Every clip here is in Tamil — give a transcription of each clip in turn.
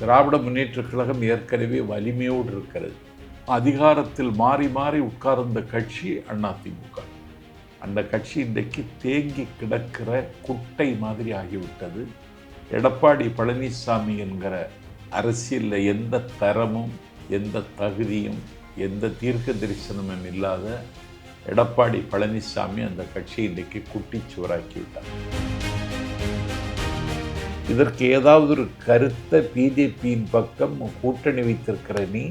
திராவிட முன்னேற்ற கழகம் ஏற்கனவே வலிமையோடு இருக்கிறது. அதிகாரத்தில் மாறி மாறி உட்கார்ந்த கட்சி அதிமுக அந்த கட்சி இன்றைக்கு தேங்கி கிடக்கிற குட்டை மாதிரி ஆகிவிட்டது. எடப்பாடி பழனிசாமி என்கிற அரசியலில் எந்த தரமும் எந்த தகுதியும் எந்த தீர்க்க தரிசனமும் இல்லாத எடப்பாடி பழனிசாமி அந்த கட்சியை இன்றைக்கு குட்டிச்சுவராக்கி விட்டார் இதற்கு ஏதாவது ஒரு கருத்தை பிஜேபியின் பக்கம் கூட்டணி வைத்திருக்கிற நீ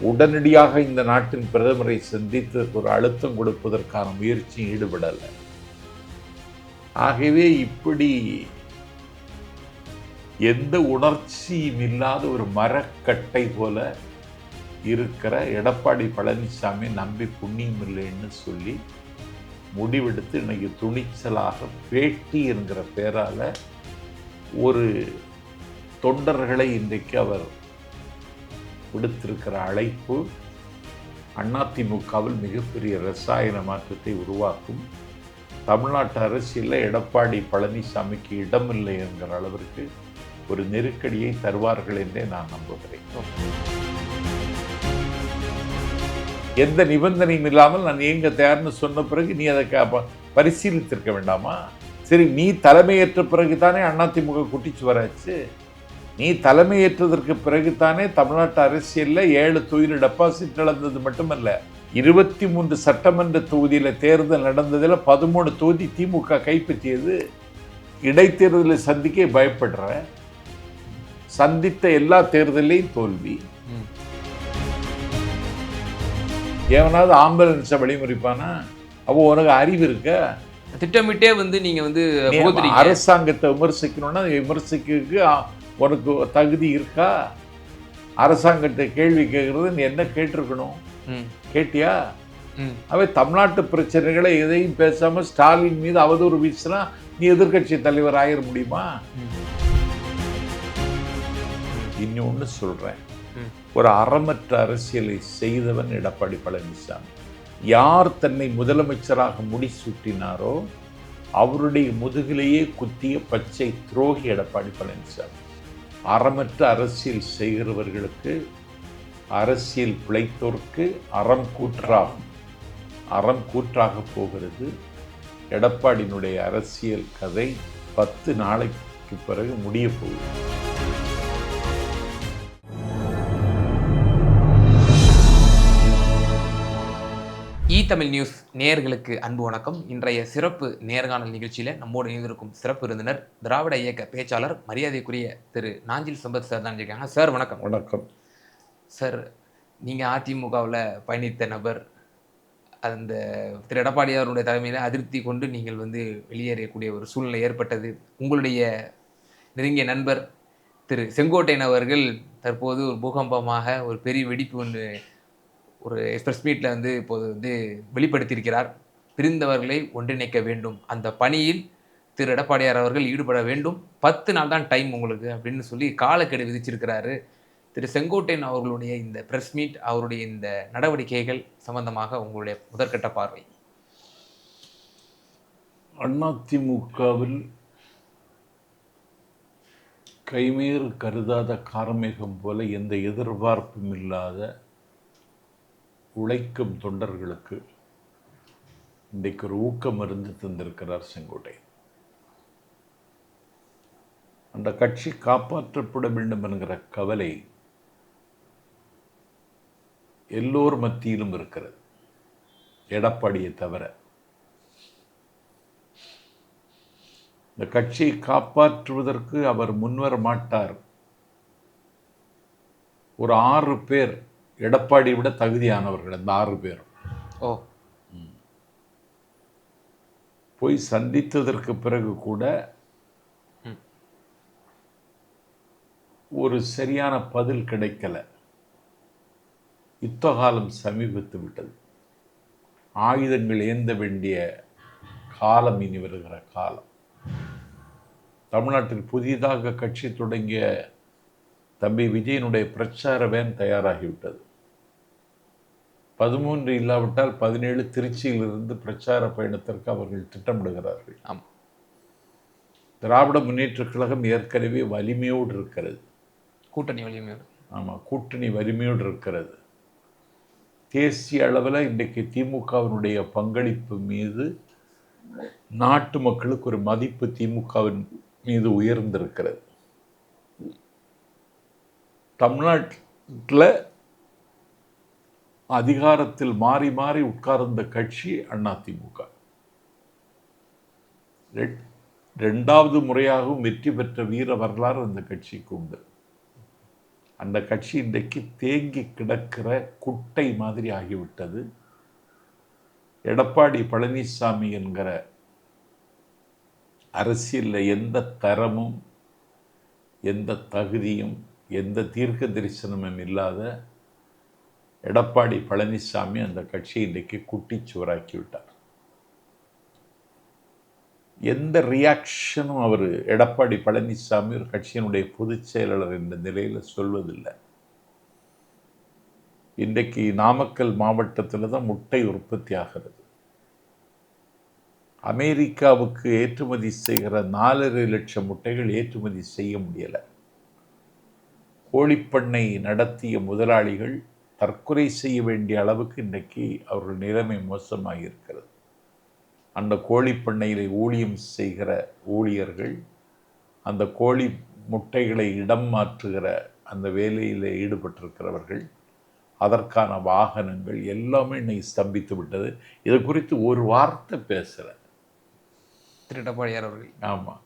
உடனடியாக இந்த நாட்டின் பிரதமரை சந்தித்து ஒரு அழுத்தம் கொடுப்பதற்கான முயற்சியும் ஈடுபடலை. ஆகவே இப்படி எந்த உணர்ச்சியும் இல்லாத ஒரு மரக்கட்டை போல இருக்கிற எடப்பாடி பழனிசாமி நம்பி புண்ணியம் இல்லைன்னு சொல்லி முடிவெடுத்து இன்னைக்கு துணிச்சலாக பேட்டி என்கிற பேரால் ஒரு தொண்டர்களை இன்றைக்கு அவர் விடுத்திருக்கிற அழைப்பு அதிமுகவில் மிகப்பெரிய ரசாயன மாற்றத்தை உருவாக்கும். தமிழ்நாட்டு அரசியலில் எடப்பாடி பழனிசாமிக்கு இடமில்லை என்கிற அளவிற்கு ஒரு நெருக்கடியை தருவார்கள் என்றே நான் நம்புகிறேன். எந்த நிபந்தனையும் இல்லாமல் நான் இயங்க தயார்னு சொன்ன பிறகு நீ அதை க- பரிசீலித்திருக்க வேண்டாமா? சரி நீ தலைமையேற்ற பிறகு தானே அதிமுக குட்டிச்சு வராச்சு நீ தலைமையேற்றதற்கு பிறகு தானே தமிழ்நாட்டு அரசியலில் ஏழு தொகுதி டெபாசிட் நடந்தது மட்டுமல்ல இருபத்தி மூன்று சட்டமன்ற தொகுதியில் தேர்தல் நடந்ததில் பதிமூணு தொகுதி திமுக கைப்பற்றியது. இடைத்தேர்தலை சந்திக்க பயப்படுற சந்தித்த எல்லா தேர்தலையும் தோல்வி. ஏவனாவது எவனாவது ஆம்புலன்ஸை வழிமுறைப்பானா? அப்போ உனக்கு அறிவு இருக்கா? திட்டமிட்டே வந்து நீங்க வந்து அரசாங்கத்தை விமர்சிக்கணும்னா விமர்சிக்கிறதுக்கு உனக்கு தகுதி இருக்கா? அரசாங்கத்தை கேள்வி கேட்கறது நீ என்ன கேட்டிருக்கணும்? கேட்டியா. அவை தமிழ்நாட்டு பிரச்சனைகளை எதையும் பேசாம ஸ்டாலின் மீது அவதூறு வீசினா நீ எதிர்க்கட்சி தலைவர் ஆயிட முடியுமா? சொல்றேன். ம். ஒரு அறமற்ற அரசியலை செய்தவன் எடப்பாடி பழனிசாமி. யார் தன்னை முதலமைச்சராக முடிசூட்டினாரோ அவருடைய முதுகிலேயே குத்திய பச்சை துரோகி எடப்பாடி பழனிசாமி. அறமற்ற அரசியல் செய்கிறவர்களுக்கு அரசியல் பிழைத்தோர்க்கு அறம் கூற்றாகும். அறம் கூற்றாக போகிறது. எடப்பாடியினுடைய அரசியல் கதை பத்து நாளைக்கு பிறகு முடிய போகுது. தமிழ் நியூஸ் நேயர்களுக்கு அன்பு வணக்கம். இன்றைய சிறப்பு நேர்காணல் நிகழ்ச்சியில நம்மோடு இணைந்திருக்கும் சிறப்பு விருந்தினர் திராவிட இயக்க பேச்சாளர் மரியாதைக்குரிய திரு நாஞ்சில் சம்பத் சார் தான் இருக்காங்க சார் வணக்கம். வணக்கம். சார் நீங்கள் அதிமுகவில் பயணித்த நபர் அந்த திரு எடப்பாடியாருடைய தலைமையில் அதிருப்தி கொண்டு நீங்கள் வந்து வெளியேறக்கூடிய ஒரு சூழ்நிலை ஏற்பட்டது. உங்களுடைய நெருங்கிய நண்பர் திரு செங்கோட்டையன் அவர்கள் தற்போது ஒரு பூகம்பமாக ஒரு பெரிய வெடிப்பு ஒன்று ஒரு எக்ஸ்பிரஸ் மீட்டில் வந்து இப்போது வந்து வெளிப்படுத்தியிருக்கிறார். பிரிந்தவர்களை ஒன்றிணைக்க வேண்டும். அந்த பணியில் திரு எடப்பாடியார் அவர்கள் ஈடுபட வேண்டும். பத்து நாள் தான் டைம் உங்களுக்கு அப்படின்னு சொல்லி காலக்கெடு விதிச்சிருக்கிறாரு. திரு செங்கோட்டையன் அவர்களுடைய இந்த பிரஸ் மீட் அவருடைய இந்த நடவடிக்கைகள் சம்பந்தமாக உங்களுடைய முதற்கட்ட பார்வை. அதிமுகவில் கைமீறு கருதாத காரமேகம் போல எந்த எதிர்பார்ப்பும் இல்லாத உழைக்கும் தொண்டர்களுக்கு இன்றைக்கு ஒரு ஊக்கம் இருந்து தந்திருக்கிறார் செங்கோட்டை. அந்த கட்சி காப்பாற்றப்பட வேண்டும் என்கிற கவலை எல்லோர் மத்தியிலும் இருக்கிறது. எடப்பாடியை தவிர. இந்த கட்சியை காப்பாற்றுவதற்கு அவர் முன்வர மாட்டார். ஒரு ஆறு பேர் எடப்பாடியை விட தகுதியானவர்கள் அந்த ஆறு பேர் ஓ. போய் சந்தித்ததற்கு பிறகு கூட. ஒரு சரியான பதில் கிடைக்கல. யுத்த காலம் சமீபித்து விட்டது. ஆயுதங்கள் ஏந்த வேண்டிய காலம் இனி வருகிற காலம். தமிழ்நாட்டில் புதிதாக கட்சி தொடங்கிய தம்பி விஜயனுடைய பிரச்சார வேன் தயாராகிவிட்டது. பதிமூன்று இல்லாவிட்டால் பதினேழு திருச்சியிலிருந்து பிரச்சார பயணத்திற்கு அவர்கள் திட்டமிடுகிறார்கள். ஆமாம் திராவிட முன்னேற்றக் கழகம் ஏற்கனவே வலிமையோடு இருக்கிறது. கூட்டணி வலிமையோடு. ஆமாம் கூட்டணி வலிமையோடு இருக்கிறது. தேசிய அளவில் இன்றைக்கு திமுகவினுடைய பங்களிப்பு மீது நாட்டு மக்களுக்கு ஒரு மதிப்பு திமுகவின் மீது உயர்ந்திருக்கிறது. தமிழ்நாட்டில் அதிகாரத்தில் மாறி மாறி உட்கார்ந்த கட்சி அதிமுக ரெட்- ரெண்டாவது முறையாகவும் வெற்றி பெற்ற வீர வரலாறு அந்த கட்சிக்கு உண்டு. அந்த கட்சி இன்றைக்கு தேங்கி கிடக்கிற குட்டை மாதிரி ஆகிவிட்டது. எடப்பாடி பழனிசாமி என்கிற அரசியலில் எந்த தரமும் எந்த தகுதியும் எந்த தீர்க்க தரிசனமும் இல்லாத எடப்பாடி பழனிசாமி அந்த கட்சியை இன்றைக்கு குட்டிச்சுவராக்கி விட்டார் எந்த ரியாக்ஷனும் அவர் எடப்பாடி பழனிசாமி ஒரு கட்சியினுடைய பொதுச் செயலாளர் என்ற நிலையில் சொல்வதில்லை. இன்றைக்கு நாமக்கல் மாவட்டத்தில் தான் முட்டை உற்பத்தி ஆகிறது. அமெரிக்காவுக்கு ஏற்றுமதி செய்கிற நாலரை லட்சம் முட்டைகள் ஏற்றுமதி செய்ய முடியலை. கோழிப்பண்ணை நடத்திய முதலாளிகள் தற்கொலை செய்ய வேண்டிய அளவுக்கு இன்றைக்கு அவர்கள் நிலைமை மோசமாக இருக்கிறது அந்த கோழிப்பண்ணையில் ஊழியம் செய்கிற ஊழியர்கள் அந்த கோழி முட்டைகளை இடம் மாற்றுகிற அந்த வேலையில் ஈடுபட்டிருக்கிறவர்கள் அதற்கான வாகனங்கள் எல்லாமே இன்னைக்கு ஸ்தம்பித்து விட்டது. இது குறித்து ஒரு வார்த்தை பேசலை. திரு எடப்பாடியார் அவர்கள் ஆமாம்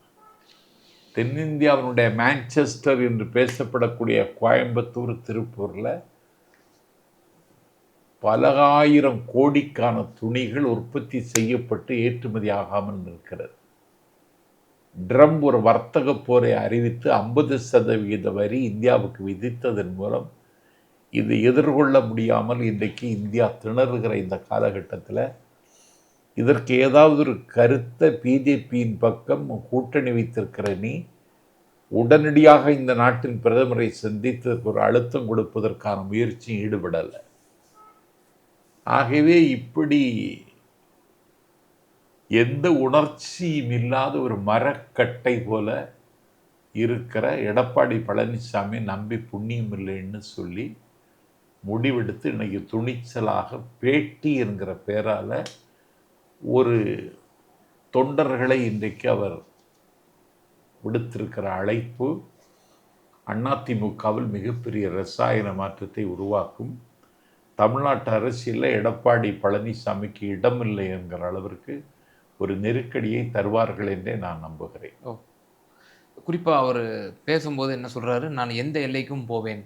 தென்னிந்தியாவினுடைய மான்செஸ்டர் என்று பேசப்படக்கூடிய கோயம்புத்தூர் திருப்பூரில் பலகாயிரம் கோடிக்கான துணிகள் உற்பத்தி செய்யப்பட்டு ஏற்றுமதி ஆகாமல் இருக்கிறது ட்ரம் ஒரு வர்த்தக போரை அறிவித்து ஐம்பது சதவிகித வரி இந்தியாவுக்கு விதித்ததன் மூலம் இது எதிர்கொள்ள முடியாமல் இன்றைக்கு இந்தியா திணறுகிற இந்த காலகட்டத்தில் இதற்கு ஏதாவது ஒரு கருத்தை பிஜேபியின் பக்கம் கூட்டணி வைத்திருக்கிற நீ உடனடியாக இந்த நாட்டின் பிரதமரை சந்தித்து ஒரு அழுத்தம் கொடுப்பதற்கான முயற்சியும் ஈடுபடலை. ஆகவே இப்படி எந்த உணர்ச்சியும் இல்லாத ஒரு மரக்கட்டை போல இருக்கிற எடப்பாடி பழனிசாமி நம்பி புண்ணியம் இல்லைன்னு சொல்லி முடிவெடுத்து இன்றைக்கி துணிச்சலாக பேட்டி என்கிற பெயரால் ஒரு தொண்டர்களை இன்றைக்கு அவர் விடுத்திருக்கிற அழைப்பு அதிமுகவில் மிகப்பெரிய ரசாயன மாற்றத்தை உருவாக்கும் தமிழ்நாட்டு அரசியலில் எடப்பாடி பழனிசாமிக்கு இடமில்லை என்கிற அளவிற்கு ஒரு நெருக்கடியை தருவார்கள் என்றே நான் நம்புகிறேன். ஓ. குறிப்பாக அவர் பேசும்போது என்ன சொல்கிறாரு நான் எந்த எல்லைக்கும் போவேன்.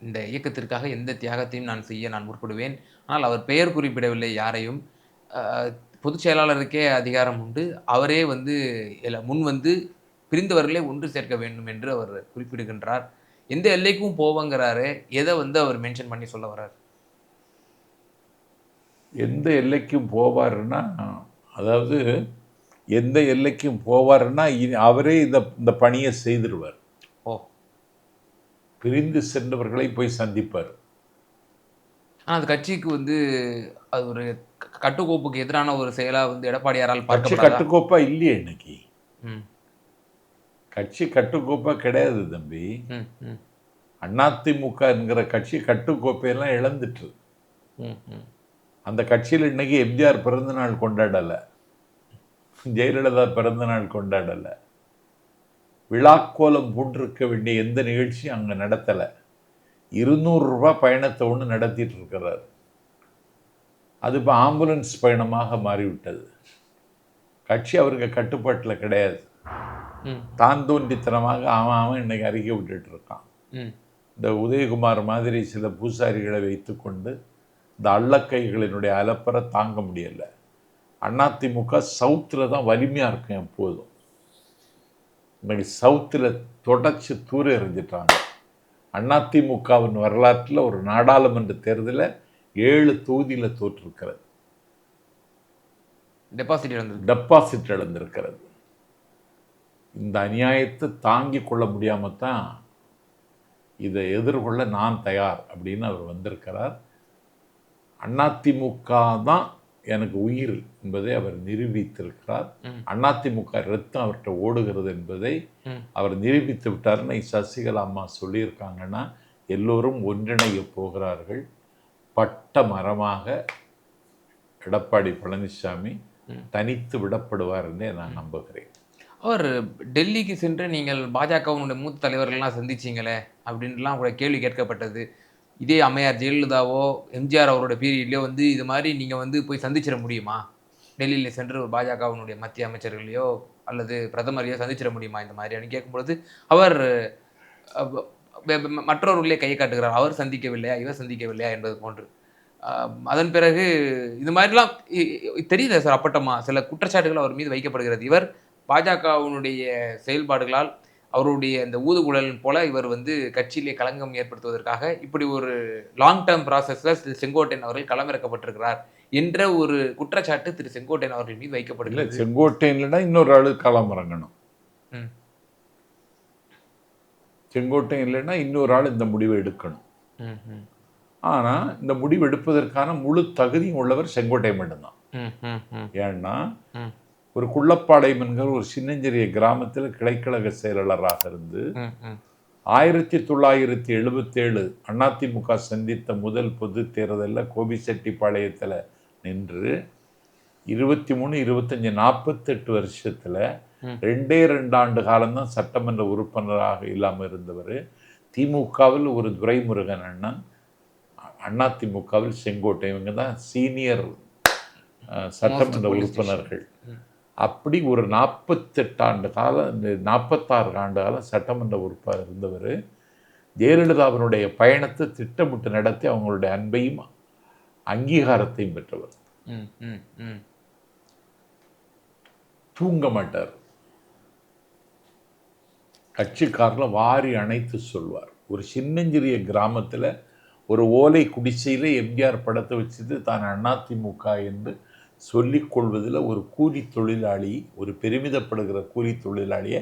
இந்த இயக்கத்திற்காக எந்த தியாகத்தையும் நான் செய்ய நான் முற்படுவேன். ஆனால் அவர் பெயர் குறிப்பிடவில்லை யாரையும். பொதுச் செயலாளருக்கே அதிகாரம் உண்டு. அவரே வந்து முன் வந்து பிரிந்தவர்களே ஒன்று சேர்க்க வேண்டும் என்று அவர் குறிப்பிடுகின்றார். எந்த எல்லைக்கும் போவங்கிறாரு எதை வந்து அவர் மென்ஷன் பண்ணி சொல்ல வர்றாரு? எந்த எல்லைக்கும் போவாருன்னா அதாவது எந்த எல்லைக்கும் போவாருன்னா அவரே இந்த இந்த பணியை செய்திருவார். ஓ. பிரிந்து சென்றவர்களை போய் சந்திப்பார். ஆனால் அது கட்சிக்கு வந்து அது ஒரு கட்டுக்கோப்புக்கு எதிரான ஒரு செயலா வந்து எடப்பாடியாரால் கட்சி பார்க்கப்படாதா? கட்டுக்கோப்பா இல்லையே இன்னைக்கு. கட்சி கட்டுக்கோப்பா கிடையாது தம்பி. அதிமுக என்கிற கட்சி கட்டுக்கோப்பையெல்லாம் இழந்துட்டு அந்த கட்சியில் இன்னைக்கு எம்ஜிஆர் பிறந்த நாள் கொண்டாடலை. ஜெயலலிதா பிறந்த நாள் கொண்டாடலை விழாக்கோலம் பூண்டிருக்க வேண்டிய எந்த நிகழ்ச்சியும் அங்கே நடத்தலை. இருநூறு ரூபாய் பயணத்தை ஒன்று நடத்திட்டு இருக்கிறார். அது இப்போ ஆம்புலன்ஸ் பயணமாக மாறிவிட்டது. கட்சி அவருக்கு கட்டுப்பாட்டில் கிடையாது. தான் தோன்றித்தனமாக அவன் அவன் இன்னைக்கு அறிக்கை விட்டுட்டு இருக்கான். இந்த உதயகுமார் மாதிரி சில பூசாரிகளை வைத்துக்கொண்டு இந்த அள்ளக்கைகளினுடைய அலப்பறை தாங்க முடியல. அதிமுக சவுத்தில் தான் வலிமையாக இருக்கும் எப்போதும் இன்னைக்கு சவுத்தில் தொடச்சி தூர எறிஞ்சிட்டாங்க. அதிமுகவின் வரலாற்றில் ஒரு நாடாளுமன்ற தேர்தலில் ஏழு தொகுதியில் தோற்றிருக்கிறது. டெபாசிட் இழந்திருக்கு. டெபாசிட் இழந்திருக்கிறது. இந்த அநியாயத்தை தாங்கி கொள்ள முடியாமல் தான் இதை எதிர்கொள்ள நான் தயார் அப்படின்னு அவர் வந்திருக்கிறார். அதிமுக தான் எனக்கு உயிர் என்பதை அவர் நிரூபித்திருக்கிறார். அதிமுக ரத்தம் அவர்கிட்ட ஓடுகிறது என்பதை. அவர் நிரூபித்து விட்டார்னு சசிகலா அம்மா சொல்லியிருக்காங்கன்னா எல்லோரும் ஒன்றிணைய போகிறார்கள் பட்ட மரமாக எடப்பாடி பழனிசாமி. தனித்து விடப்படுவார் என்றே நான் நம்புகிறேன் அவர் டெல்லிக்கு சென்று நீங்கள் பாஜகவினுடைய மூத்த தலைவர்கள்லாம் சந்திச்சீங்களே அப்படின்லாம் கூட கேள்வி கேட்கப்பட்டது இதே அம்மையார் ஜெயலலிதாவோ எம்ஜிஆர் அவரோட பீரியட்லையோ வந்து இது மாதிரி நீங்கள் வந்து போய் சந்திச்சிட முடியுமா? டெல்லியில் சென்று ஒரு பாஜகவினுடைய மத்திய அமைச்சர்களையோ அல்லது பிரதமரையோ சந்திச்சிட முடியுமா இந்த மாதிரியான கேட்கும்பொழுது அவர் மற்றவர்களே கையை காட்டுகிறார். அவர் சந்திக்கவில்லையா? இவர் சந்திக்கவில்லையா என்பது போன்று. அதன் பிறகு இது மாதிரிலாம் தெரியுது தெரியுதா சார் அப்பட்டமா? சில குற்றச்சாட்டுகள் அவர் மீது வைக்கப்படுகிறது. இவர் பாஜகவினுடைய செயல்பாடுகளால் அவருடைய இந்த ஊதுகுழல் போல இவர் வந்து கட்சியிலே களங்கம் ஏற்படுத்துவதற்காக இப்படி ஒரு லாங் டேர்ம் ப்ராசஸ்ல திரு செங்கோட்டையன் அவர்கள் களமிறக்கப்பட்டிருக்கிறார் என்ற ஒரு குற்றச்சாட்டு திரு செங்கோட்டையன் அவர்கள் மீது வைக்கப்படுகிறது. செங்கோட்டையன்லனா இன்னொரு ஆளு களம் இறங்கணும். ம். செங்கோட்டையன் இல்லைன்னா இன்னொரு ஆள் இந்த முடிவை எடுக்கணும். ஆனால் இந்த முடிவு எடுப்பதற்கான முழு தகுதியும் உள்ளவர் செங்கோட்டையன் மட்டும்தான். ஏன்னா. ஒரு குள்ளப்பாளையம் என்கிற ஒரு சின்னஞ்சிறிய கிராமத்தில் கிளைக்கழக செயலாளராக இருந்து ஆயிரத்தி தொள்ளாயிரத்தி எழுபத்தேழு அதிமுக சந்தித்த முதல் பொது தேர்தலில் கோபிச்செட்டிப்பாளையத்தில் நின்று இருபத்தி மூணு இருபத்தஞ்சி நாற்பத்தெட்டு வருஷத்தில். ரெண்டே ரெண்டு ஆண்டு காலம்தான் சட்டமன்ற உறுப்பினராக இல்லாமல் இருந்தவர் திமுகவில் ஒரு துரைமுருகன் அண்ணன் அதிமுகவில் செங்கோட்டை இவங்க தான் சீனியர் சட்டமன்ற. உறுப்பினர்கள். அப்படி ஒரு நாற்பத்தெட்டு ஆண்டு காலம் நாற்பத்தாறு ஆண்டு காலம் சட்டமன்ற உறுப்பாக இருந்தவர் ஜெயலலிதாவினுடைய பயணத்தை திட்டமிட்டு நடத்தி அவங்களுடைய அன்பையும் அங்கீகாரத்தையும் பெற்றவர். தூங்க மாட்டார். கட்சிக்காரில் வாரி அணைத்து சொல்வார். ஒரு சின்னஞ்சிறிய கிராமத்தில் ஒரு ஓலை குடிசையில் எம்ஜிஆர் படத்தை வச்சுட்டு தான் அதிமுக என்று சொல்லிக் கொள்வதில் ஒரு கூலி தொழிலாளி ஒரு பெருமிதப்படுகிற கூலி தொழிலாளியை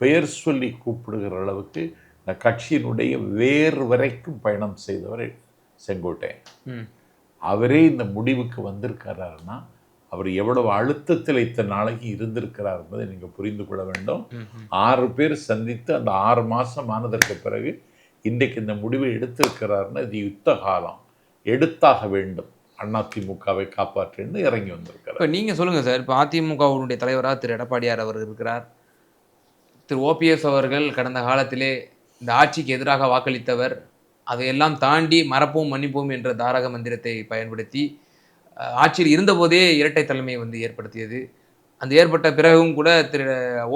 பெயர் சொல்லி கூப்பிடுகிற அளவுக்கு இந்த கட்சியினுடைய வேறு வரைக்கும் பயணம் செய்தவர் செங்கோட்டையன். அவரே இந்த முடிவுக்கு வந்திருக்கிறாருன்னா அவர் எவ்வளவு அழுத்தத்தில் இத்தனை நாளைக்கு இருந்திருக்கிறார் என்பதை நீங்கள் புரிந்து கொள்ள வேண்டும். ஆறு பேர் சந்தித்து அந்த ஆறு மாதம் ஆனதற்கு பிறகு இன்றைக்கு இந்த முடிவை எடுத்திருக்கிறாருன்னா இது யுத்த காலம் எடுத்தாக வேண்டும் அதிமுகவை காப்பாற்றுன்னு இறங்கி வந்திருக்கிறார். இப்போ நீங்கள் சொல்லுங்கள் சார் இப்போ அதிமுகவுடைய தலைவராக திரு எடப்பாடியார் அவர் இருக்கிறார். திரு ஓபிஎஸ் அவர்கள் கடந்த காலத்திலே இந்த ஆட்சிக்கு எதிராக வாக்களித்தவர். அதையெல்லாம் தாண்டி மறப்போம் மன்னிப்போம் என்ற தாரக மந்திரத்தை பயன்படுத்தி ஆட்சியில் இருந்தபோதே இரட்டை தலைமை வந்து ஏற்படுத்தியது. அந்த ஏற்பட்ட பிறகும் கூட திரு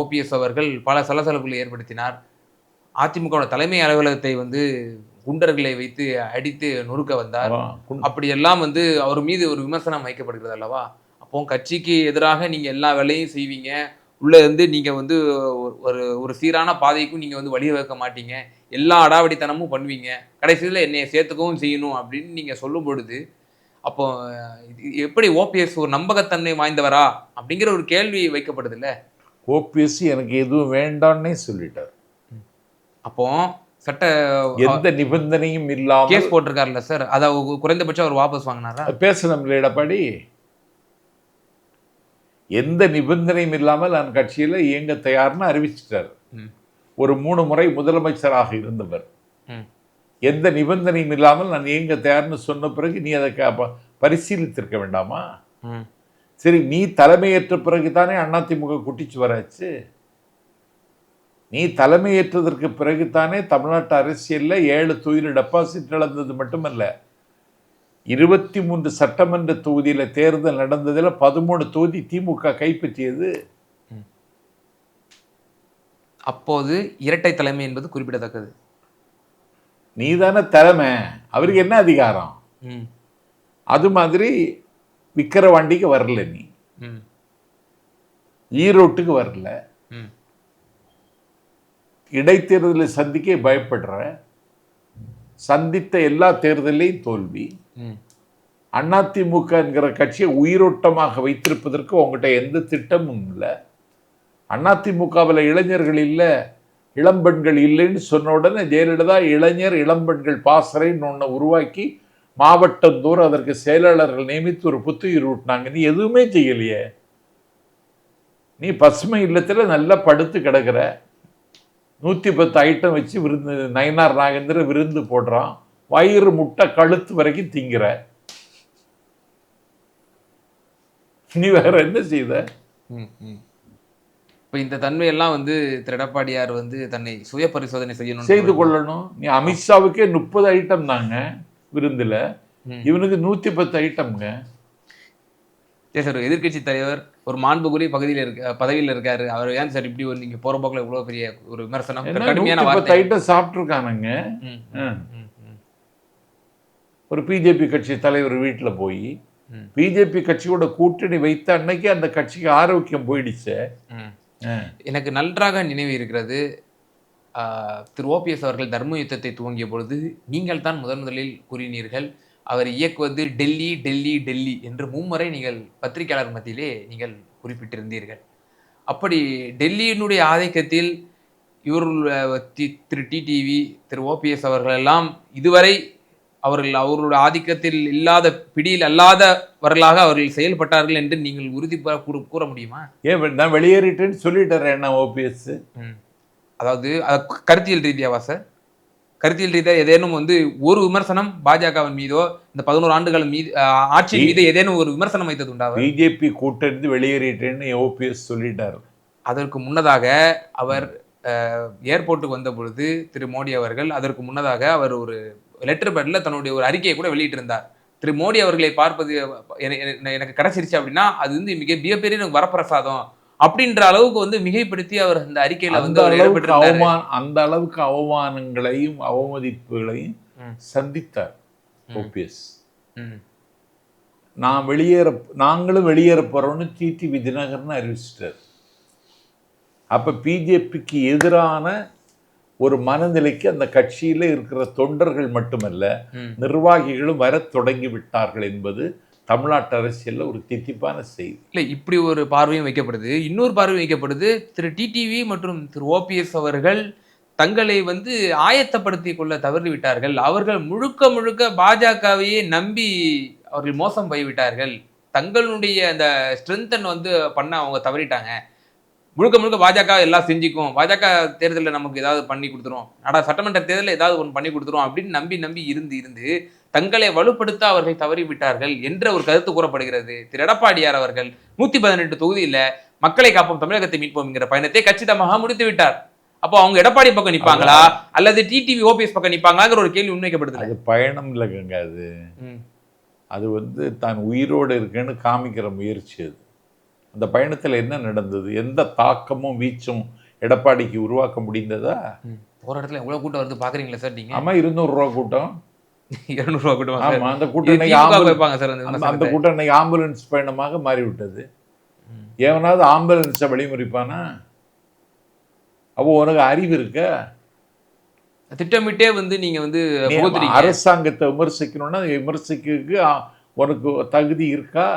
ஓபிஎஸ் அவர்கள் பல சலசலப்புகளை ஏற்படுத்தினார். அதிமுகவோட தலைமை அலுவலகத்தை வந்து குண்டர்களை வைத்து அடித்து நொறுக்க வந்தார். அதான் குண்- அப்படியெல்லாம் வந்து அவர் மீது ஒரு விமர்சனம் வைக்கப்படுகிறது அல்லவா? அப்போ கட்சிக்கு எதிராக நீங்க எல்லா வேலையும் செய்வீங்க. உள்ள இருந்து நீங்க வந்து ஒரு- ஒரு சீரான பாதைக்கும் நீங்க வந்து வழிவகுக்க மாட்டீங்க. எல்லா அடாவடித்தனமும் பண்ணுவீங்க. கடைசியில் என்னைய சேர்த்துக்கவும் செய்யணும் அப்படின்னு நீங்க சொல்லும் பொழுது அப்போ எப்படி ஓபிஎஸ் ஒரு நம்பகத்தன்மை வாய்ந்தவரா அப்படிங்கிற ஒரு கேள்வி வைக்கப்படுது இல்ல ஓபிஎஸ் எனக்கு எதுவும் வேண்டான்னே சொல்லிட்டார். அப்போ சட்ட எந்த நிபந்தனையும் இல்லாமல் கேஸ் போட்டிருக்காருல்ல சார். அதை குறைந்தபட்சம் அவர் வாபஸ் வாங்கினாரா? பேசணும் எடப்பாடி எந்த நிபந்தனையும் இல்லாமல் நான் கட்சியில் இயங்க தயார்னு அறிவிச்சிட்டார். ஒரு மூணு முறை முதலமைச்சராக இருந்தவர். எந்த நிபந்தனையும் இல்லாமல் நான் இயங்க தயார்னு சொன்ன பிறகு நீ அதை பரிசீலித்திருக்க வேண்டாமா? சரி நீ தலைமையேற்ற பிறகு தானே அதிமுக குட்டிச்சு வராச்சு. நீ தலைமையேற்றதற்கு பிறகு தானே தமிழ்நாட்டு அரசியலில் ஏழு தொகுதியில் டெபாசிட் இழந்தது மட்டுமல்ல. இருபத்தி மூன்று சட்டமன்ற தொகுதியில் தேர்தல் நடந்ததில் பதிமூணு தொகுதி திமுக கைப்பற்றியது. அப்போது இரட்டை தலைமை என்பது குறிப்பிடத்தக்கது. நீ தானே தலைமை. அவருக்கு என்ன அதிகாரம்? அது மாதிரி விக்கிரவாண்டிக்கு வரல நீ. ஈரோட்டுக்கு வரல. இடைத்தேர்தலை சந்திக்க பயப்படுற சந்தித்த எல்லா தேர்தலையும் தோல்வி. ம். அதிமுக என்கிற கட்சியை உயிரோட்டமாக வைத்திருப்பதற்கு உங்ககிட்ட எந்த திட்டமும் இல்லை. அதிமுகவில் இளைஞர்கள் இல்லை இளம்பெண்கள் இல்லைன்னு சொன்ன உடனே ஜெயலலிதா இளைஞர் இளம்பெண்கள் பாசறைன்னு ஒன்றை உருவாக்கி மாவட்டந்தோறும் அதற்கு செயலாளர்கள் நியமித்து ஒரு புத்துயிர் ஊட்டினாங்க. நீ எதுவுமே செய்யலையே. நீ பசுமை இல்லத்தில் நல்லா படுத்து கிடக்குற. நூற்றி பத்து ஐட்டம் வச்சு விருந்து நயனார் நாகேந்திர விருந்து போடுறான். வயிறு முட்டை கழுத்து வரைக்கும் திங்கிற. நீ வேற என்ன செய்த. இப்ப இந்த தன்மையெல்லாம் வந்து திரு எடப்பாடியார் வந்து தன்னை சுய பரிசோதனை செய்யணும் செய்து கொள்ளணும். நீ அமித்ஷாவுக்கே முப்பது ஐட்டம் தாங்க விருந்துல. இவனுக்கு நூற்றி பத்து ஐட்டம்ங்க சரி சார் எதிர்க்கட்சி தலைவர் ஒரு மாண்புக்குரிய பகுதியில் இருக்க பதவியில் இருக்காரு. அவர் ஏன் சார் இப்படி ஒரு நீங்க போற போக்குல இவ்வளவு பெரிய ஒரு விமர்சனம்? கடுமையான வார்த்தை. ம், ஒரு பிஜேபி கட்சி தலைவர் வீட்டில் போய். பிஜேபி கட்சியோட கூட்டணி வைத்த அன்னைக்கு அந்த கட்சிக்கு ஆரோக்கியம் போயிடுச்சு. எனக்கு நன்றாக நினைவு இருக்கிறது திரு ஓபிஎஸ் அவர்கள் தர்ம யுத்தத்தை துவங்கிய பொழுது நீங்கள் தான் முதன் முதலில் கூறினீர்கள் அவர் இயக்குவது டெல்லி டெல்லி டெல்லி என்று மும்முறை நீங்கள் பத்திரிகையாளர் மத்தியிலே நீங்கள் குறிப்பிட்டிருந்தீர்கள். அப்படி டெல்லியினுடைய ஆதிக்கத்தில் இவர்கள் திரு டிடிவி திரு ஓபிஎஸ் அவர்கள் எல்லாம் இதுவரை அவர்கள் அவர்களுடைய ஆதிக்கத்தில் இல்லாத பிடியில் அல்லாதவர்களாக அவர்கள் செயல்பட்டார்கள் என்று நீங்கள் உறுதி கூற முடியுமா? ஏன் நான் வெளியேறிட்டேன்னு சொல்லிட்டாரு என்ன ஓபிஎஸ். அதாவது அது கருத்தியல் ரீதியாவா சார்? கருத்தியல் ரீதியாக ஏதேனும் வந்து ஒரு விமர்சனம் பாஜகவின் மீதோ இந்த பதினோரு ஆண்டுகள் மீது ஆட்சியின் மீது ஏதேனும் ஒரு விமர்சனம் வைத்தது உண்டாவா பிஜேபி கூட்டணி வெளியேறிட்டேன்னு ஓபிஎஸ் சொல்லிட்டாரு. அதற்கு முன்னதாக அவர் ஏர்போர்ட்டுக்கு வந்த பொழுது திரு மோடி அவர்கள் அதற்கு முன்னதாக அவர் ஒரு லெட்டர் பேட்ல தன்னுடைய ஒரு அறிக்கையை கூட வெளியிட்டிருந்தார். திரு மோடி அவர்களை பார்ப்பது என- என- எனக்கு கிடைச்சிருச்சு அப்படின்னா அது வந்து மிக மிகப்பெரிய வரப்பிரசாதம். அப்படின்ற அளவுக்கு வந்து மிகைப்படுத்தி அவர் அந்த அறிக்கையில வந்து அவர் அவமான அந்த அளவுக்கு அவமானங்களையும் அவமதிப்புகளையும். சந்தித்தார். ஓபிஎஸ். நான் வெளியேற நாங்களும் வெளியேற போறோம்னு டிடிவி தினகரன் அறிவிச்சிட்டார் அப்ப பிஜேபிக்கு எதிரான ஒரு மனநிலைக்கு அந்த கட்சியில இருக்கிற தொண்டர்கள் மட்டுமல்ல. நிர்வாகிகளும் வரத் தொடங்கி விட்டார்கள் என்பது தமிழ்நாட்டு அரசியலில் ஒரு தித்திப்பான செய்தி. இல்லை இப்படி ஒரு பார்வையும் வைக்கப்படுது. இன்னொரு பார்வையும் வைக்கப்படுது. திரு டிடிவி மற்றும் திரு ஓபிஎஸ் அவர்கள் தங்களை வந்து ஆயத்தப்படுத்தி கொள்ள தவறி விட்டார்கள். அவர்கள் முழுக்க முழுக்க பாஜகவையே நம்பி அவர்கள் மோசம் போய்விட்டார்கள் தங்களுடைய அந்த ஸ்ட்ரென்தன் வந்து பண்ண அவங்க தவறிட்டாங்க. முழுக்க முழுக்க பாஜக எல்லாம் செஞ்சுக்கும். பாஜக தேர்தலில் நமக்கு ஏதாவது பண்ணி கொடுத்துரும். ஆனால் சட்டமன்ற தேர்தலில் ஏதாவது ஒன்று பண்ணி கொடுத்துரும் அப்படின்னு நம்பி நம்பி இருந்து இருந்து தங்களை வலுப்படுத்த அவர்கள் தவறி விட்டார்கள் என்ற ஒரு கருத்து கூறப்படுகிறது. திரு. எடப்பாடியார் அவர்கள் நூத்தி பதினெட்டு தொகுதியில மக்களை காப்போம் தமிழகத்தை மீட்போம் என்கிற பயணத்தை கச்சிதமாக முடித்து விட்டார். அப்போ அவங்க எடப்பாடி பக்கம் நிப்பாங்களா? அல்லது டிடிவி ஓபிஎஸ் பக்கம் நிப்பாங்களாங்கிற ஒரு கேள்வி முன்வைக்கப்படுது அது பயணம் இல்லைங்க அது. அது வந்து தான் உயிரோடு இருக்கேன்னு காமிக்கிற முயற்சி அது. அந்த பயணத்தில் என்ன நடந்தது? எந்த தாக்கமும் வீச்சும் எடப்பாடிக்கு உருவாக்க முடிந்ததா? ஒரு இடத்துல எவ்வளவு கூட்டம் வருது பாக்குறீங்களா சார் நீங்க? ஆமா இருநூறு ரூபா கூட்டம். இருநூறு ரூபா கூட்டம் அந்த கூட்டம் வைப்பாங்க சார் அந்த. கூட்டம் இன்னைக்கு ஆம்புலன்ஸ் பயணமாக மாறிவிட்டது. எவனாவது ஆம்புலன்ஸை வழிமுறிப்பானா? அப்போ உனக்கு அறிவு இருக்க? திட்டமிட்டே வந்து நீங்க வந்து அரசாங்கத்தை விமர்சிக்கணும்னா விமர்சிக்கிறதுக்கு உனக்கு தகுதி இருக்கா?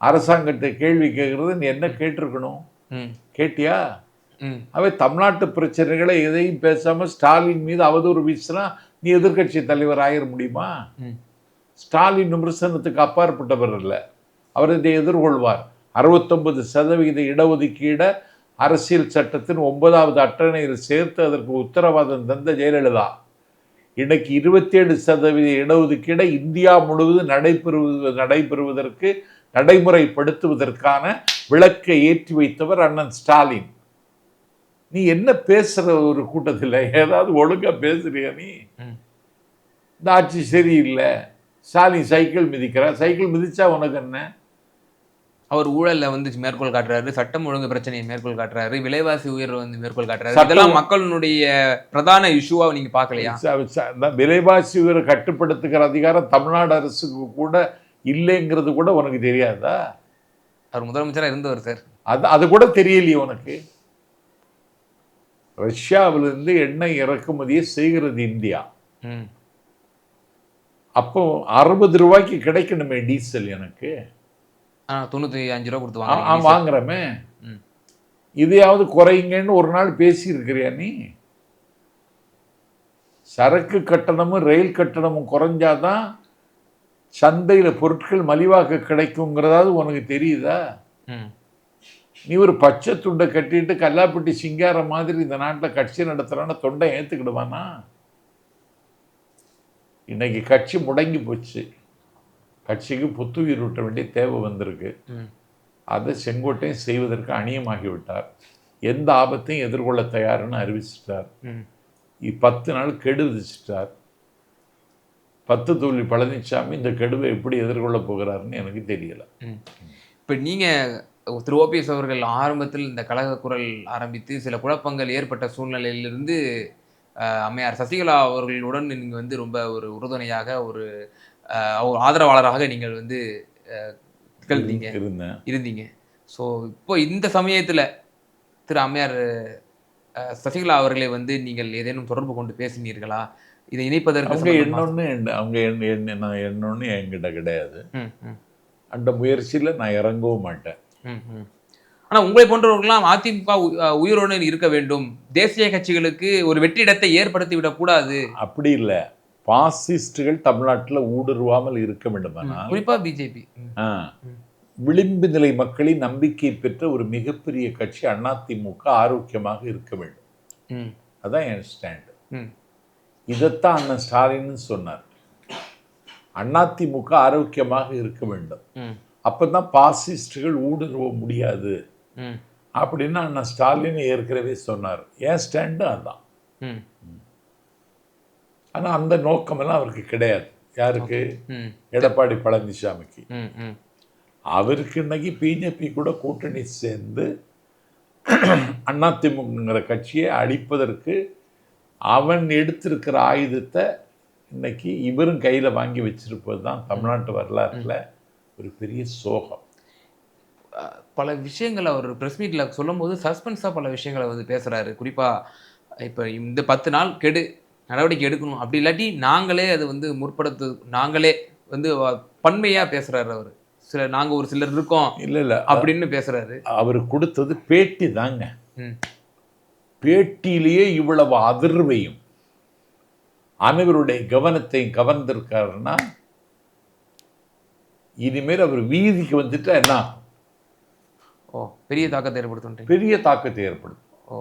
அரசாங்கத்தை கேள்வி கேட்கறது நீ என்ன கேட்டிருக்கணும்? கேட்டியா? ம், அவை தமிழ்நாட்டு பிரச்சனைகளை எதையும் பேசாம ஸ்டாலின் மீது அவதூறு வீசினா நீ எதிர்க்கட்சி தலைவர் ஆயிட முடியுமா. ஸ்டாலின் விமர்சனத்துக்கு அப்பாற்பட்டவர் அல்ல. அவர் இதை எதிர்கொள்வார். அறுபத்தொன்பது சதவிகித இடஒதுக்கீட அரசியல் சட்டத்தின் ஒன்பதாவது அட்டணையில் சேர்த்து அதற்கு உத்தரவாதம் தந்த ஜெயலலிதா. இன்னைக்கு இருபத்தேழு சதவீத இடஒதுக்கீடை இந்தியா முழுவதும் நடைபெறுவது நடைபெறுவதற்கு நடைமுறைப்படுத்துவதற்கான விளக்கை ஏற்றி வைத்தவர் அண்ணன் ஸ்டாலின். நீ என்ன பேசுற ஒரு கூட்டத்தில்? ஏதாவது ஒழுங்கா பேசுறியா நீ. இந்த ஆட்சி சரியில்லை. ஸ்டாலின் சைக்கிள் மிதிக்கிறார் சைக்கிள் மிதிச்சா உனக்கு என்ன? அவர் ஊழல்ல வந்து மேற்கோள் காட்டுறாரு. சட்டம் ஒழுங்கு பிரச்சனையை மேற்கோள் காட்டுறாரு. விலைவாசி உயர்வு வந்து மேற்கோள் காட்டுறாரு. இதெல்லாம் மக்களுடைய பிரதான இஷ்யூவா நீங்க பாக்கலையா? ச- ச- இந்த விலைவாசி உயர்வை கட்டுப்படுத்துகிற அதிகாரம் தமிழ்நாடு அரசுக்கு கூட இல்லைங்கிறது கூட உனக்கு தெரியாதா? அவர் முதலமைச்சரா இருந்தவர் சார். அது அது கூட தெரியலையே உனக்கு. ரஷ்யாவிலிருந்து எண்ணெய் இறக்குமதியை செய்கிறது இந்தியா. அப்போ அறுபது ரூபாய்க்கு கிடைக்கணுமே டீசல் எனக்கு. ஆ தொண்ணூத்தி அஞ்சு ரூபா கொடுத்து வாங்குறமே. இதையாவது குறைங்கன்னு ஒரு நாள் பேசி இருக்கிறியா நீ? சரக்கு கட்டணமும் ரயில் கட்டணமும் குறைஞ்சாதான் சந்தையில பொருட்கள் மலிவாக கிடைக்குங்கிறதாவது உனக்கு தெரியுதா? நீ ஒரு பச்சை துண்டை கட்டிட்டு கல்லாப்பட்டி சிங்காரம் மாதிரி இந்த நாட்டில் கட்சி நடத்துறான்னு தொண்டை ஏத்துக்கிடுவானா? இன்னைக்கு கட்சி முடங்கி போச்சு. கட்சிக்கு புத்துயிர் ஊட்ட வேண்டிய தேவை வந்திருக்கு. அதை செங்கோட்டையும் செய்வதற்கு அணியமாகி விட்டார் எந்த ஆபத்தையும் எதிர்கொள்ள தயார்னு அறிவிச்சிட்டார். பத்து நாள் கெடு விதிச்சிட்டார். பத்து தோல்வி பழனிசாமி இந்த கெடுவை எப்படி எதிர்கொள்ள போகிறாருன்னு எனக்கு தெரியல. இப்ப நீங்க திரு ஓபிஎஸ் அவர்கள் ஆரம்பத்தில் இந்த கழக குரல் ஆரம்பித்து சில குழப்பங்கள் ஏற்பட்ட சூழ்நிலையிலிருந்து அம்மையார் சசிகலா அவர்களுடன் நீங்க வந்து ரொம்ப ஒரு உறுதுணையாக ஒரு ஆதரவாளராக நீங்கள் வந்து திகழ்ந்தீங்க. இருந்தீங்க. ஸோ இப்போ இந்த சமயத்துல திரு அம்மையார் சசிகலா அவர்களை வந்து நீங்கள் ஏதேனும் தொடர்பு கொண்டு பேசினீர்களா? இதை இணைப்பதற்கு அவங்க சம்பந்தமா- என்னொன்னு என்ன- அவங்க என்ன என்ன நான் என்னொன்னு என்கிட்ட கிடையாது. அந்த முயற்சியில் நான் இறங்கவும் மாட்டேன். ம், ம். ஆனா உங்களை போன்றவர்கள்லாம் அதிமுக உயிரோடு இருக்க வேண்டும். தேசிய கட்சிகளுக்கு ஒரு வெற்றிடத்தை ஏற்படுத்தி விடக்கூடாது அப்படி இல்லை. பாசிஸ்டுகள் தமிழ்நாட்டில் ஊடுருவாமல் இருக்க வேண்டுமானால் குறிப்பா பிஜேபி. விளிம்பு நிலை மக்களின் நம்பிக்கை பெற்ற ஒரு மிகப்பெரிய கட்சி அதிமுக ஆரோக்கியமாக இருக்க வேண்டும். அதான் என் ஸ்டாண்டு. இதைத்தான் அண்ணன் ஸ்டாலின் சொன்னார். அதிமுக ஆரோக்கியமாக இருக்க வேண்டும். அப்பதான் பாசிஸ்டுகள் ஊடுருவ முடியாது. அப்படின்னு அண்ணன் ஸ்டாலின் ஏற்கனவே சொன்னார். என் ஸ்டாண்டு அதான். ஆனா அந்த நோக்கமெல்லாம் அவருக்கு கிடையாது. யாருக்கு? எடப்பாடி பழனிசாமிக்கு. அவருக்கு இன்னைக்கு பிஜேபி கூட கூட்டணி சேர்ந்து அதிமுகங்கிற கட்சியை அழிப்பதற்கு அவன் எடுத்திருக்கிற ஆயுதத்தை இன்னைக்கு இவரும் கையில வாங்கி வச்சிருப்பது தான் தமிழ்நாட்டு வரலாற்றுல ஒரு பெரிய சோகம். பல விஷயங்கள் அவர் ப்ரெஸ் மீட்ல சொல்லும்போது சஸ்பென்ஸா பல விஷயங்களை வந்து பேசுறாரு. குறிப்பா இப்ப இந்த பத்து நாள் கெடு நடவடிக்கை எடுக்கணும். அப்படி இல்லாட்டி நாங்களே அது வந்து முற்படுத்து நாங்களே வந்து வ- பன்மையா பேசுறாரு அவர். சில நாங்க ஒரு சிலர் இருக்கோம் இல்ல இல்ல. அப்படின்னு பேசுறாரு. அவர் கொடுத்தது பேட்டி தாங்க. பேட்டியிலேயே இவ்வளவு அதிர்வையும் அனைவருடைய கவனத்தையும் கவர்ந்திருக்காருன்னா இனிமேல் அவர் வீதிக்கு வந்துட்டா என்ன? ஓ பெரிய தாக்கத்தை ஏற்படுத்துன்றீங்க பெரிய தாக்கத்தை ஏற்படுத்தும். ஓ.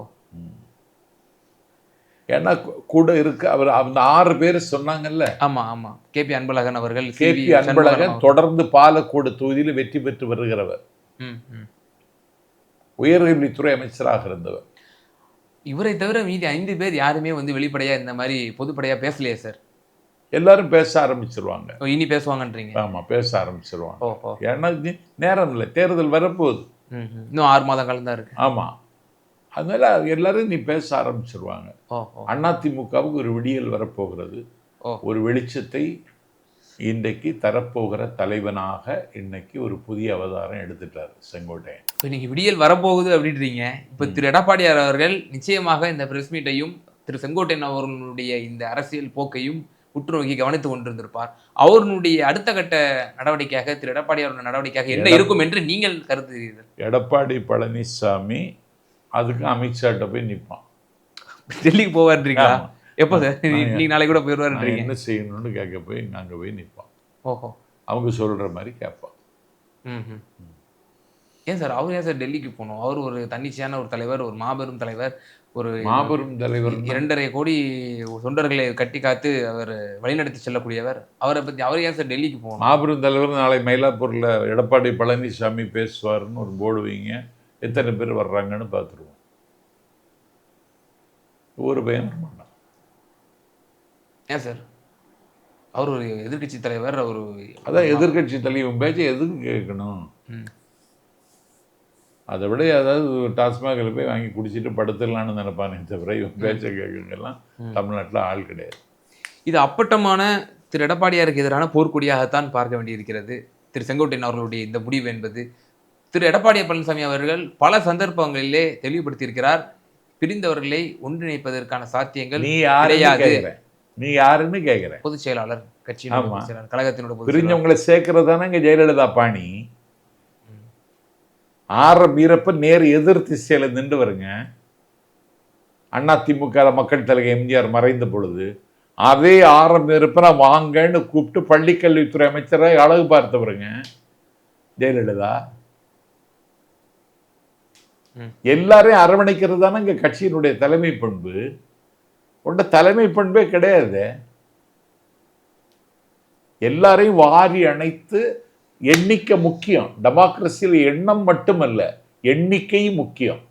ஏன்னா கூட இருக்கு அவர் அந்த ஆறு பேர் சொன்னாங்கல்ல? ஆமா ஆமா. கேபி அன்பழகன் அவர்கள் கே சி.வி. பி அன்பழகன் தொடர்ந்து பாலக்கோடு தொகுதியில் வெற்றி பெற்று வருகிறவர். உயர்கல்வித்துறை அமைச்சராக இருந்தவர். இவரை தவிர மீதி ஐந்து பேர் யாருமே வந்து வெளிப்படையா இந்த மாதிரி பொதுப்படையா பேசலையே சார். எல்லாரும் பேச ஆரம்பிச்சிருவாங்க. இனி பேசுவாங்கன்றீங்க? ஆமா பேச ஆரம்பிச்சிருவாங்க. ஏன்னா நேரம் இல்லை தேர்தல் வரப்போகுது. இன்னும் ஆறு மாதம் காலம் தான் இருக்கு. ஆமா. அதனால எல்லாரும் நீ பேச ஆரம்பிச்சிருவாங்க. அதிமுகவுக்கு ஒரு விடியல் வரப்போகிறது. ஒரு வெளிச்சத்தை இன்றைக்கு தரப்போகிற தலைவனாக இன்னைக்கு ஒரு புதிய அவதாரம் எடுத்துட்டார் செங்கோட்டையன். இப்போ இன்னைக்கு விடியல் வரப்போகுது அப்படின்றீங்க. இப்போ திரு எடப்பாடியார் அவர்கள் நிச்சயமாக இந்த பிரஸ் மீட்டையும் திரு செங்கோட்டையன் அவர்களுடைய இந்த அரசியல் போக்கையும் உற்று நோக்கி கவனித்து கொண்டிருந்திருப்பார். அவர்களுடைய அடுத்த கட்ட நடவடிக்கையாக திரு எடப்பாடியாருடைய நடவடிக்கையாக என்ன இருக்கும் என்று நீங்கள் கருதுகிறீர்கள்? எடப்பாடி பழனிசாமி அதுக்கு அமித்ஷாட்ட போய் நிற்பான் டெல்லிக்கு போவார்ன்றீங்களா. எப்போ சார்? இன்னைக்கு நாளைக்கு கூட போயிடுவாருன்றீங்க. என்ன செய்யணும்னு கேட்க போய் அங்கே போய் நிற்பான் ஓஹோ. அவங்க சொல்ற மாதிரி கேட்பான் ம். ஏன் சார்? அவர் ஏன் சார் டெல்லிக்கு போகணும்? அவர் ஒரு தன்னிச்சையான ஒரு தலைவர் ஒரு மாபெரும் தலைவர். ஒரு மாபெரும் தலைவர் இரண்டரை கோடி தொண்டர்களை கட்டி காத்து அவர் வழிநடத்தி செல்லக்கூடியவர். அவரை பத்தி அவர் ஏன் சார் டெல்லிக்கு போகணும்? மாபெரும் தலைவர் நாளை மயிலாப்பூர்ல எடப்பாடி பழனிசாமி பேசுவாருன்னு ஒரு போர்டு வைங்க. எத்தனை பேர் வர்றாங்கன்னு பார்த்துருவோம் ஒரு பையன் ஏன் சார்? அவர் ஒரு எதிர்க்கட்சி தலைவர் அவர் அதான் எதிர்க்கட்சி தலைவன் பேச்சை எதுக்கு கேட்கணும். அதை விட ஏதாவது டாஸ்மாகில் போய் வாங்கி குடிச்சிட்டு படுத்துடலான்னு நினைப்பானே தவிர இவன் பேச்சை கேட்கறதுக்கெல்லாம் தமிழ்நாட்டில் ஆள் கிடையாது. இது அப்பட்டமான திரு எடப்பாடியாருக்கு எதிரான போர்க்கொடியாகத்தான் பார்க்க வேண்டியிருக்கிறது. திரு செங்கோட்டையன் அவர்களுடைய இந்த முடிவு என்பது. திரு எடப்பாடி பழனிசாமி அவர்கள் பல சந்தர்ப்பங்களிலே தெளிவுபடுத்தியிருக்கிறார். பிரிந்தவர்களை ஒன்றிணைப்பதற்கான சாத்தியங்கள் நீ. கேட்குற நீ யாருன்னு கேட்குற பொதுச் செயலாளர் கட்சியின் கழகத்தினோட. பிரிஞ்சவங்களை சேர்க்கறதானே இங்க ஜெயலலிதா பாணி? ஆற நேர் எதிர் திசையில நின்று வருங்க. அண்ணா திமுக மக்கள் தலைவர் எம்ஜிஆர் மறைந்த பொழுது அதே ஆரம்ப இருப்பின வாங்கன்னு கூப்பிட்டு பள்ளிக்கல்வித்துறை அமைச்சரை அழகு பார்த்தவருங்க. ஜெயலலிதா. எல்லாரையும் அரவணைக்கிறது தானே இங்க கட்சியினுடைய தலைமை பண்பு. உண்ட தலைமை பண்பே கிடையாது. எல்லாரையும் வாரி அணைத்து எண்ணிக்கை முக்கியம். டெமோக்ரஸியில் எண்ணம் மட்டுமல்ல எண்ணிக்கை முக்கியம்.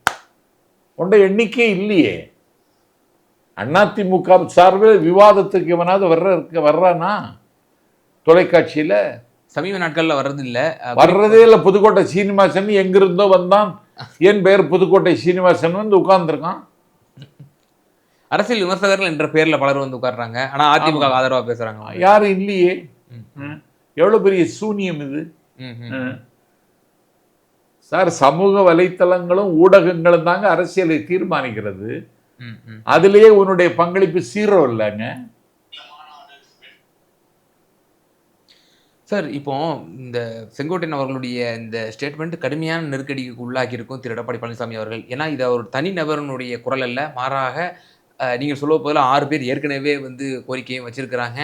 உண்ட எண்ணிக்கை இல்லையே. அதிமுக சார்பில் விவாதத்துக்கு எவனாவது வர்ற இருக்க வர்றானா? தொலைக்காட்சியில? சமீப நாட்கள்ல வர்றது இல்ல வர்றதே இல்லை. புதுக்கோட்டை சீனிவாசன் எங்கிருந்தோ வந்தான். என் பெயர் புதுக்கோட்டை சீனிவாசன் வந்து உட்கார்ந்துருக்கான்? அரசியல் விமர்சகர்கள் என்ற பேர்ல பலர் வந்து உட்கார்றாங்க. ஆனா அதிமுக க்கு ஆதரவா பேசுறாங்க. யாரும் இல்லையே. எவ்வளவு பெரிய சூனியம் இது. சார் சமூக வலைத்தளங்களும் ஊடகங்களும் தாங்க அரசியலை தீர்மானிக்கிறது. அதுலயே உன்னுடைய பங்களிப்பு சீரோ இல்லைங்க. சார் இப்போ இந்த செங்கோட்டையன் அவர்களுடைய இந்த ஸ்டேட்மெண்ட் கடுமையான நெருக்கடிக்கு உள்ளாக்கி இருக்கும் திரு எடப்பாடி பழனிசாமி அவர்கள். ஏன்னா இது ஒரு தனி நபரனுடைய குரல் அல்ல. மாறாக நீங்கள் சொல்ல போதில் ஆறு பேர் ஏற்கனவே வந்து கோரிக்கையும் வச்சிருக்கிறாங்க.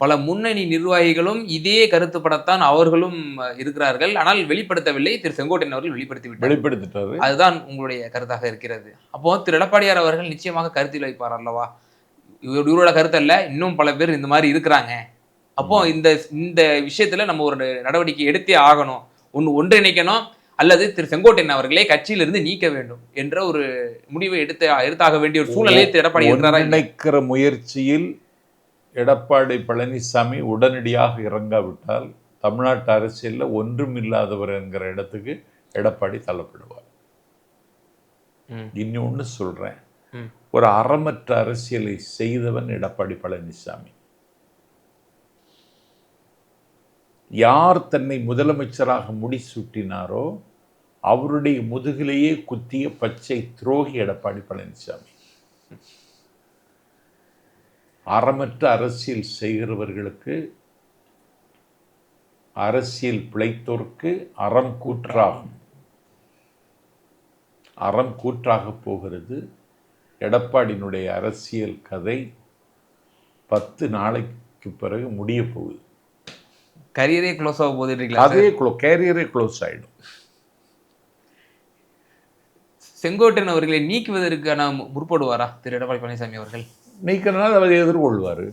பல முன்னணி நிர்வாகிகளும் இதே கருத்துப்படத்தான் அவர்களும் இருக்கிறார்கள். ஆனால் வெளிப்படுத்தவில்லை. திரு செங்கோட்டையன் அவர்கள் வெளிப்படுத்தி விட்டார். வெளிப்படுத்திட்டாரு. அதுதான் உங்களுடைய கருத்தாக இருக்கிறது. அப்போ திரு எடப்பாடியார் அவர்கள் நிச்சயமாக கருத்தில் வைப்பார் அல்லவா? இவர் இவரோட கருத்து அல்ல இன்னும் பல பேர் இந்த மாதிரி இருக்கிறாங்க. அப்போ இந்த இந்த விஷயத்துல நம்ம ஒரு நடவடிக்கை எடுத்தே ஆகணும். ஒன்று ஒன்றிணைக்கணும் அல்லது திரு செங்கோட்டையன் அவர்களே கட்சியிலிருந்து நீக்க வேண்டும் என்ற ஒரு முடிவை எடுத்து எடுத்தாக வேண்டிய ஒரு சூழ்நிலையை திரு எடப்பாடி இருக்கிறாரா? ஒன்றிணைக்கிற முயற்சியில் எடப்பாடி பழனிசாமி உடனடியாக இறங்காவிட்டால் தமிழ்நாட்டு அரசியலில் ஒன்றுமில்லாதவர் என்கிற இடத்துக்கு எடப்பாடி தள்ளப்படுவார். இன்னொன்று சொல்றேன். ம். ஒரு அறமற்ற அரசியலை செய்தவன் எடப்பாடி பழனிசாமி. யார் தன்னை முதலமைச்சராக முடிசூட்டினாரோ அவருடைய முதுகிலேயே குத்திய பச்சை துரோகி எடப்பாடி பழனிசாமி. அறமற்ற அரசியல் செய்கிறவர்களுக்கு அரசியல் பிழைத்தோர்க்கு அறம் கூற்றாகும். அறம் கூற்றாக போகிறது. எடப்பாடியினுடைய அரசியல் கதை பத்து நாளைக்கு பிறகு முடிய போகுது. கரியரே க்ளோஸ் ஆக சார்? அதே க்ளோ கேரியரே க்ளோஸ் ஆயிடும். செங்கோட்டையன் அவர்களை நீக்குவதற்கான முற்படுவாரா திரு எடப்பாடி பழனிசாமி அவர்கள்? நீக்கிறனால அவர் எதிர்கொள்வார்.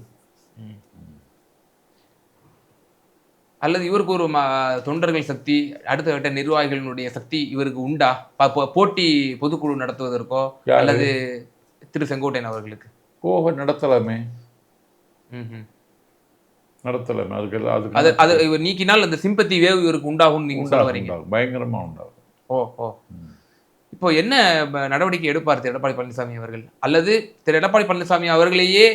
அல்லது இவருக்கு ஒரு தொண்டர்கள் சக்தி அடுத்த கட்ட நிர்வாகிகளினுடைய சக்தி இவருக்கு உண்டா? போட்டி பொதுக்குழு நடத்துவதற்கோ? அல்லது திரு செங்கோட்டையன் அவர்களுக்கு? கோவ நடத்தலாமே. நடத்தலாமே. அதுக்கு அதுக்கு அது அது இவர் நீக்கினால் அந்த சிம்பத்தி வேவ் இவருக்கு உண்டாகும் நீங்க சொல்ல வரீங்க. உண்டாகும். பயங்கரமா உண்டாகும். ஓ ஓ. இப்போ என்ன நடவடிக்கை எடுப்பார் திரு எடப்பாடி பழனிசாமி அவர்கள்? அல்லது திரு எடப்பாடி பழனிசாமி அவர்களையே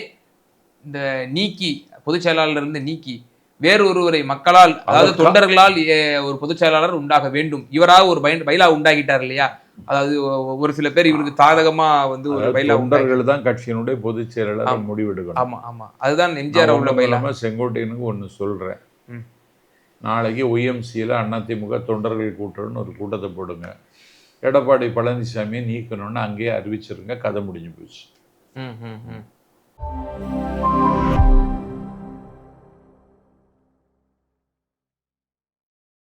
இந்த நீக்கி பொதுச் செயலாளர் இருந்து நீக்கி வேறு ஒருவரை மக்களால் அதாவது தொண்டர்களால் ஒரு பொதுச் செயலாளர் உண்டாக வேண்டும். இவராக ஒரு பய பைலா உண்டாக்கிட்டார் இல்லையா? அதாவது ஒரு சில பேர் இவருக்கு சாதகமா வந்து ஒரு உண்டாக்கி தொண்டர்கள் தான் கட்சியினுடைய பொதுச் செயலாளர் முடிவெடுக்கணும். ஆமா ஆமா. அதுதான் எம்ஜிஆர் உள்ள இல்லாம செங்கோட்டையனுக்கு ஒன்று சொல்றேன். நாளைக்கு ஒய்எம்சியில் அதிமுக தொண்டர்கள் கூட்டம்னு ஒரு கூட்டத்தை போடுங்க. எடப்பாடி பழனிசாமியை நீக்கணும்னு அங்கேயே அறிவிச்சிருங்க கதை முடிஞ்சு போச்சு. ம் ம் ம்.